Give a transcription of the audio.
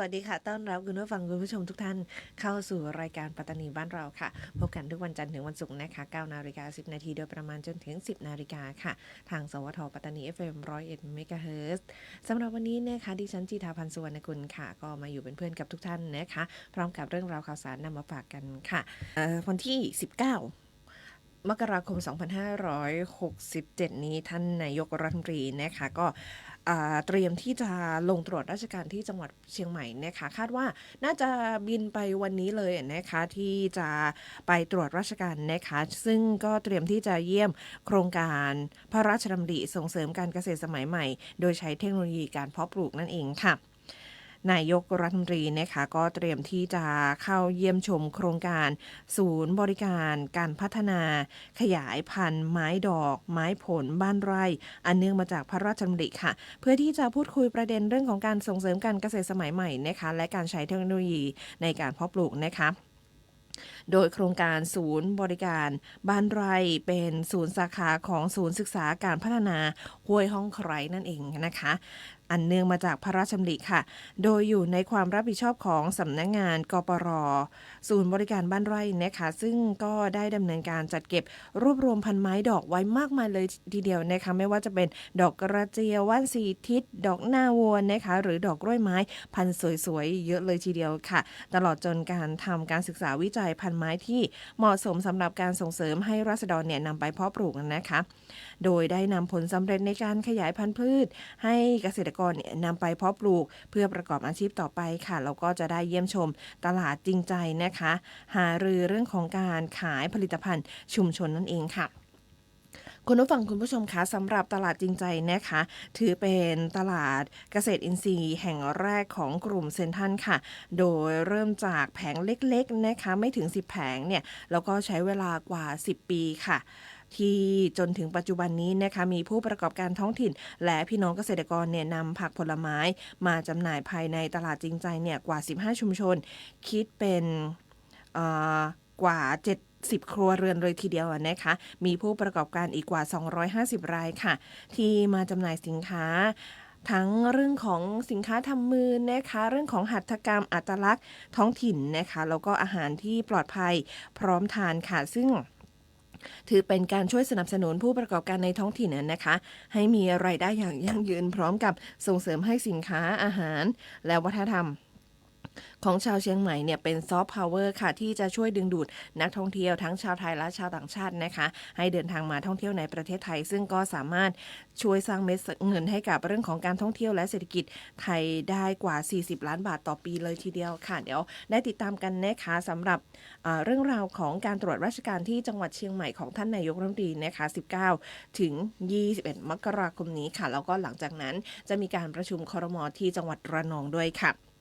วัสดีค่ะ ต้อนรับคุณผู้ฟังคุณผู้ชมทุกท่านเข้าสู่รายการปัตตานีบ้านเราค่ะ พบกันทุกวันจันทร์ถึงวันศุกร์นะคะ9นาฬิกา10 นาทีโดยประมาณจนถึง 10 นาฬิกาค่ะ ทางสวทปัตตานี FM 101เมกะเฮิรตซ์สำหรับวันนี้นะคะดิฉันจีทาพันสุวรรณกุลค่ะ ก็มาอยู่เป็นเพื่อนกับทุกท่านนะคะ พร้อมกับเรื่องราวข่าวสารนำมาฝากกันค่ะวันที่ 19 มกราคม 2567 นี้ท่านนายกรัฐมนตรีนะคะก็เตรียมที่จะลงตรวจราชการที่จังหวัดเชียงใหม่นะคะคาดว่าน่าจะบินไปวันนี้เลยนะคะที่จะไปตรวจราชการนะคะซึ่งก็เตรียมที่จะเยี่ยมโครงการพระราชดำริส่งเสริมการเกษตรสมัยใหม่ โดยใช้เทคโนโลยีการเพาะปลูกนั่นเองค่ะ นายกรัฐมนตรีนะคะก็เตรียมที่จะเข้าเยี่ยมชมโครงการ ศูนย์บริการการพัฒนา ขยายพันธุ์ ไม้ดอก ไม้ผลบ้านไร่ อันเนื่องมาจากพระราชดำริค่ะ เพื่อที่จะพูดคุยประเด็นเรื่องของการส่งเสริมการเกษตรสมัยใหม่นะคะและการใช้เทคโนโลยีในการเพาะปลูกนะคะโดยโครงการศูนย์บริการบ้านไร่เป็นศูนย์สาขาของศูนย์ศึกษาการพัฒนาห้วยห้องไครนั่นเองนะคะ อันเนื่องมาจากพระราชดำริค่ะ โดยอยู่ในความรับผิดชอบของสำนักงงานกปร ศูนย์บริการบ้านไร่นะคะ ซึ่งก็ได้ดำเนินการจัดเก็บรวบรวมพันไม้ดอกไว้มากมายเลยทีเดียวนะคะ ไม่ว่าจะเป็นดอกกระเจียวว่านสีทิศ ดอกหน้าวัวนะคะ หรือดอกกล้วยไม้พันสวยๆ เยอะเลยทีเดียวค่ะ ตลอดจนการทำการศึกษาวิจัยพันไม้ที่เหมาะสมสำหรับการส่งเสริมให้ราษฎรเนี่ยนำไปเพาะปลูกนะคะโดยได้นำผลสำเร็จในการขยายพันธุ์พืช ให้เกษตรกรเนี่ยนำไปเพาะปลูก เพื่อประกอบอาชีพต่อไปค่ะแล้วก็จะได้เยี่ยมชมตลาดจริงใจนะคะ หารือเรื่องของการขายผลิตภัณฑ์ชุมชนนั่นเองค่ะคุณผู้ฟังคุณผู้ชมคะสำหรับตลาดจริงใจนะคะ ถือเป็นตลาดเกษตรอินทรีย์แห่งแรกของกลุ่มเซนทันค่ะ โดยเริ่มจากแผงเล็กๆนะคะ ไม่ถึง 10 แผงเนี่ย แล้วก็ใช้เวลากว่า 10 ปีค่ะ ที่จนถึงปัจจุบันนี้นะคะมีผู้ประกอบการท้องถิ่น และพี่น้องเกษตรกรเนี่ยนำผักผลไม้มาจำหน่ายภายในตลาดจริงใจเนี่ยกว่า 15 ชุมชน คิดเป็นเอ่อกว่า70ครัวเรือนเลยทีเดียวนะคะ มีผู้ประกอบการอีกกว่า 250 รายค่ะ ที่มาจำหน่ายสินค้า ทั้งเรื่องของสินค้าทำมือนะคะ เรื่องของหัตถกรรมอัตลักษณ์ท้องถิ่นนะคะ แล้วก็อาหารที่ปลอดภัยพร้อมทานค่ะ ซึ่ง ถือเป็นการช่วยสนับสนุนผู้ประกอบการในท้องถิ่นนะคะ ให้มีไรายได้อย่างยั่งยืนพร้อมกับส่งเสริมให้สินค้าอาหาร และวัฒนธรรม ของชาวเชียงใหม่เนี่ยเป็นซอฟต์พาวเวอร์ค่ะ ที่จะช่วยดึงดูดนักท่องเที่ยวทั้งชาวไทยและชาวต่างชาตินะคะ ให้เดินทางมาท่องเที่ยวในประเทศไทย ซึ่งก็สามารถช่วยสร้างเม็ดเงินให้กับเรื่องของการท่องเที่ยวและเศรษฐกิจไทยได้กว่า 40 ล้านบาทต่อปีเลยทีเดียวค่ะ เดี๋ยวได้ติดตามกันนะคะสำหรับเรื่องราวของการตรวจราชการที่จังหวัดเชียงใหม่ของท่านนายกรัฐมนตรีนะคะ 19 ถึง 21 มกราคมนี้ค่ะ แล้วก็หลังจากนั้นจะมีการประชุมครมที่จังหวัดระนองด้วยค่ะ